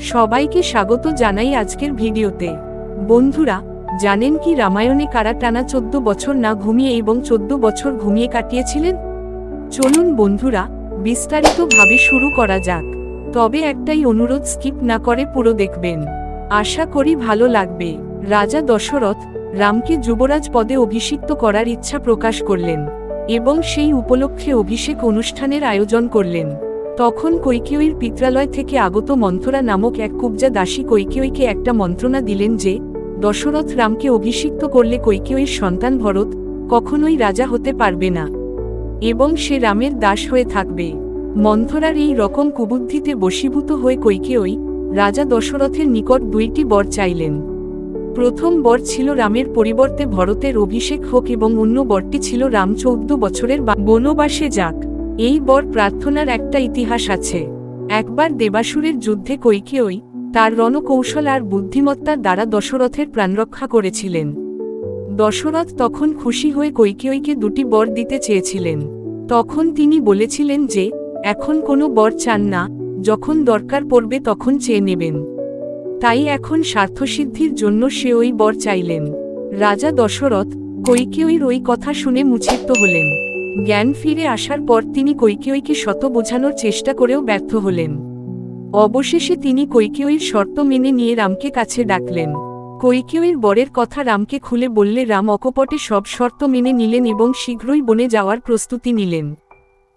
সবাইকে স্বাগত জানাই আজকের ভিডিওতে। বন্ধুরা, জানেন কি রামায়ণে কারা টানা চোদ্দ বছর না ঘুমিয়ে এবং চোদ্দ বছর ঘুমিয়ে কাটিয়েছিলেন? চলুন বন্ধুরা, বিস্তারিতভাবে শুরু করা যাক। তবে একটাই অনুরোধ স্কিপ না করে পুরো দেখবেন। আশা করি ভালো লাগবে। রাজা দশরথ রামকে যুবরাজ পদে অভিষিক্ত করার ইচ্ছা প্রকাশ করলেন এবং সেই উপলক্ষে অভিষেক অনুষ্ঠানের আয়োজন করলেন। তখন কৈকেয়ীর পিত্রালয় থেকে আগত মন্থরা নামক এক কুবজা দাসী কৈকেয়ীকে একটা মন্ত্রণা দিলেন যে, দশরথ রামকে অভিষিক্ত করলে কৈকেয়ীর সন্তান ভরত কখনোই রাজা হতে পারবে না। এবং সে রামের দাস হয়ে থাকবে। মন্থরার এই রকম কুবুদ্ধিতে বশীভূত হয়ে কৈকেয়ী রাজা দশরথের নিকট দুইটি বর চাইলেন। প্রথম বর ছিল রামের পরিবর্তে ভরতের অভিষেক হোক এবং অন্য বরটি ছিল রাম চৌদ্দ বছরের বনবাসে যাক। এই বর প্রার্থনার একটা ইতিহাস আছে। একবার দেবাসুরের যুদ্ধে কৈকেয়ী তার রণকৌশল আর বুদ্ধিমত্তার দ্বারা দশরথের প্রাণরক্ষা করেছিলেন। দশরথ তখন খুশি হয়ে কৈকেয়ীকে দুটি বর দিতে চেয়েছিলেন। তখন তিনি বলেছিলেন যে, এখন কোনো বর চান না, যখন দরকার পড়বে তখন চেয়ে নেবেন। তাই এখন স্বার্থসিদ্ধির জন্য সে ওই বর চাইলেন। রাজা দশরথ কৈকেয়ীর ওই কথা শুনে মুচিত্ত হলেন। জ্ঞান ফিরে আসার পর তিনি কৈকেয়ীকে শত বোঝানোর চেষ্টা করেও ব্যর্থ হলেন। অবশেষে তিনি কৈকেয়ীর শর্ত মেনে নিয়ে রামকে কাছে ডাকলেন। কৈকেয়ীর বরের কথা রামকে খুলে বললে রাম অকপটে সব শর্ত মেনে নিলেন এবং শীঘ্রই বনে যাওয়ার প্রস্তুতি নিলেন।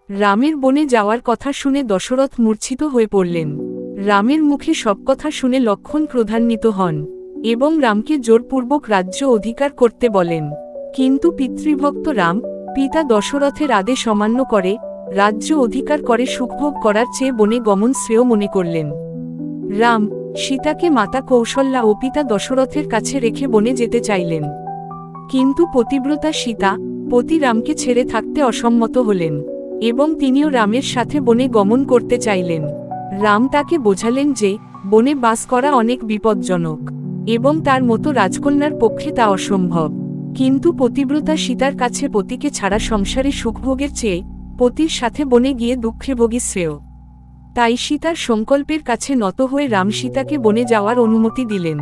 রামের বনে যাওয়ার কথা শুনে দশরথ মূর্ছিত হয়ে পড়লেন। রামের মুখে সব কথা শুনে লক্ষণ ক্রধান্বিত হন এবং রামকে জোরপূর্বক রাজ্য অধিকার করতে বলেন। কিন্তু পিতৃভক্ত রাম পিতা দশরথের আদেশ অমান্য করে, রাজ্য অধিকার করে সুখভোগ করার চেয়ে বনে গমন শ্রেয় মনে করলেন। রাম, সীতাকে মাতা কৌশল্যা ও পিতা দশরথের কাছে রেখে বনে যেতে চাইলেন। কিন্তু পতিব্রতা সীতা, পতি রামকে ছেড়ে থাকতে অসম্মত হলেন এবং তিনিও রামের সাথে বনে গমন করতে চাইলেন। রাম তাকে বোঝালেন যে, বনে বাস করা অনেক বিপজ্জনক এবং তার মতো রাজকন্যার পক্ষে তা অসম্ভব। কিন্তু পতিব্রতা সীতার কাছে পতিকে ছাড়া সংসারে সুখভোগের চেয়ে পতির সাথে বনে গিয়ে দুঃখে ভোগী শ্রেয়। তাই সীতার সংকল্পের কাছে নত হয়ে রাম সীতাকে বনে যাওয়ার অনুমতি দিলেন।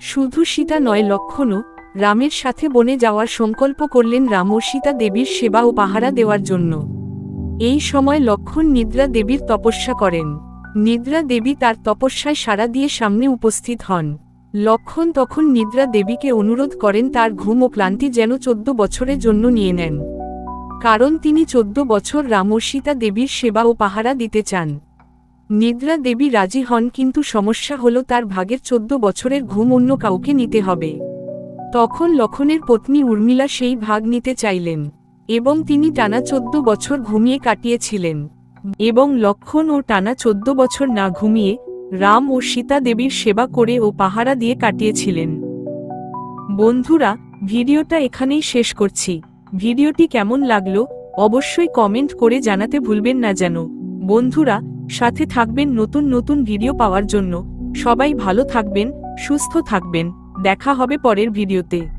শুধু সীতা নয়, লক্ষণও রামের সাথে বনে যাওয়ার সংকল্প করলেন রাম ও সীতা দেবীর সেবা ও পাহারা দেওয়ার জন্য। এই সময় লক্ষণ নিদ্রা দেবীর তপস্যা করেন। নিদ্রা দেবী তার তপস্যায় সাড়া দিয়ে সামনে উপস্থিত হন। লক্ষণ তখন নিদ্রা দেবীকে অনুরোধ করেন তার ঘুম ও ক্লান্তি যেন চোদ্দ বছরের জন্য নিয়ে নেন। কারণ তিনি চোদ্দ বছর রাম ও সীতা দেবীর সেবা ও পাহারা দিতে চান। নিদ্রা দেবী রাজি হন, কিন্তু সমস্যা হল তার ভাগের চোদ্দ বছরের ঘুম অন্য কাউকে নিতে হবে। তখন লক্ষণের পত্নী উর্মিলা সেই ভাগ নিতে চাইলেন এবং তিনি টানা চোদ্দ বছর ঘুমিয়ে কাটিয়েছিলেন এবং লক্ষণ ও টানা চোদ্দ বছর না ঘুমিয়ে রাম ও সীতা দেবীর সেবা করে ও পাহারা দিয়ে কাটিয়েছিলেন। বন্ধুরা, ভিডিওটা এখানেই শেষ করছি। ভিডিওটি কেমন লাগল, অবশ্যই কমেন্ট করে জানাতে ভুলবেন না যেন। বন্ধুরা, সাথে থাকবেন নতুন নতুন ভিডিও পাওয়ার জন্য। সবাই ভালো থাকবেন, সুস্থ থাকবেন। দেখা হবে পরের ভিডিওতে।